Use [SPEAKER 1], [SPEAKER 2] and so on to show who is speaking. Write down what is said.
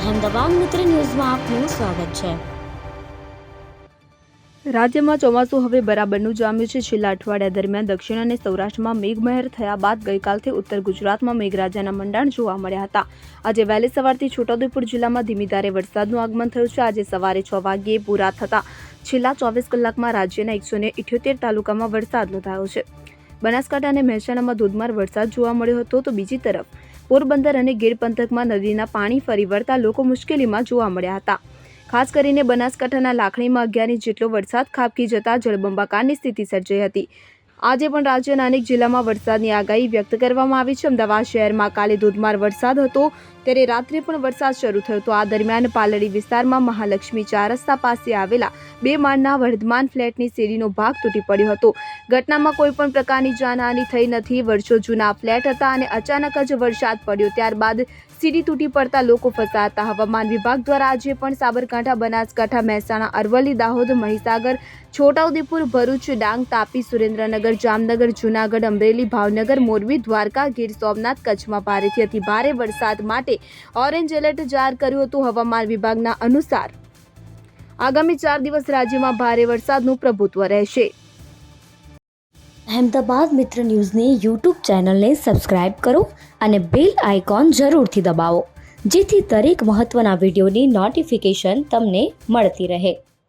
[SPEAKER 1] અહેમદાબાદ મિત્ર ન્યૂઝમાં આપનું સ્વાગત છે.
[SPEAKER 2] રાજ્યમાં ચોમાસું હવે બરાબરનું જામ્યું છે. છેલ્લા અઠવાડિયા દરમિયાન દક્ષિણ અને સૌરાષ્ટ્રમાં મેઘમહેર થયા બાદ ગઈકાલથી ઉત્તર ગુજરાતમાં મેઘરાજાના મંડાણ જોવા મળ્યા હતા. આજે વહેલી સવારથી છોટાઉદેપુર જિલ્લામાં ધીમી ધારે વરસાદનું આગમન થયું છે. આજે સવારે છ વાગ્યે પૂરા થતા છેલ્લા ચોવીસ કલાકમાં રાજ્યના એકસો ને ઇઠ્યોતેર તાલુકામાં વરસાદ નોંધાયો છે. બનાસકાંઠા અને મહેસાણામાં ધોધમાર વરસાદ જોવા મળ્યો હતો. તો બીજી તરફ પોરબંદર અને ગીર પંથકમાં નદીના પાણી ફરી વળતા લોકો મુશ્કેલીમાં જોવા મળ્યા હતા. ખાસ કરીને બનાસકાંઠાના લાખણીમાં અગિયાર ઇંચ જેટલો વરસાદ ખાબકી જતા જળબંબાકારની સ્થિતિ સર્જાઈ હતી. આજે પણ રાજ્યના અનેક જિલ્લામાં વરસાદની આગાહી વ્યક્ત કરવામાં આવી છે. અમદાવાદ શહેરમાં કાલે ધોધમાર વરસાદ હતો. ત્યારે રાત્રે પણ વરસાદ શરૂ થયો હતો આ દરમિયાન પાલડી વિસ્તારમાં મહાલક્ષ્મી ચાર રસ્તા પાસે આવેલા બે માળના વર્ધમાન ફ્લેટની સીડીનો ભાગ તૂટી પડ્યો હતો. ઘટનામાં કોઈ પણ પ્રકારની જાનહાની થઈ નથી. વર્ષો જૂના ફ્લેટ હતા અને અચાનક જ વરસાદ પડ્યો. ત્યારબાદ સીડી તૂટી પડતા લોકો ફસાયા હતા હવામાન વિભાગ દ્વારા આજે પણ સાબરકાંઠા, બનાસકાંઠા, મહેસાણા, અરવલ્લી, દાહોદ, મહીસાગર, છોટાઉદેપુર, ભરૂચ, ડાંગ, તાપી, સુરેન્દ્રનગર, જામનગર, જૂનાગઢ, અમરેલી, ભાવનગર, મોરબી, દ્વારકા, ગીર સોમનાથ કચ્છમાં ભારેથી અતિ ભારે વરસાદ માટે ઓરેન્જ એલર્ટ જાહેર કર્યું હતું હવામાન વિભાગના અનુસાર. આગામી ચાર દિવસ રાજ્યમાં ભારે વરસાદનું પ્રભુત્વ રહેશે.
[SPEAKER 1] અહેમદાબાદ મિત્ર ન્યૂઝની યુટ્યુબ ચેનલને સબસ્ક્રાઇબ કરો અને બેલ આઇકોન જરૂરથી દબાવો, જેથી દરેક મહત્ત્વના વિડીયોની નોટિફિકેશન તમને મળતી રહે.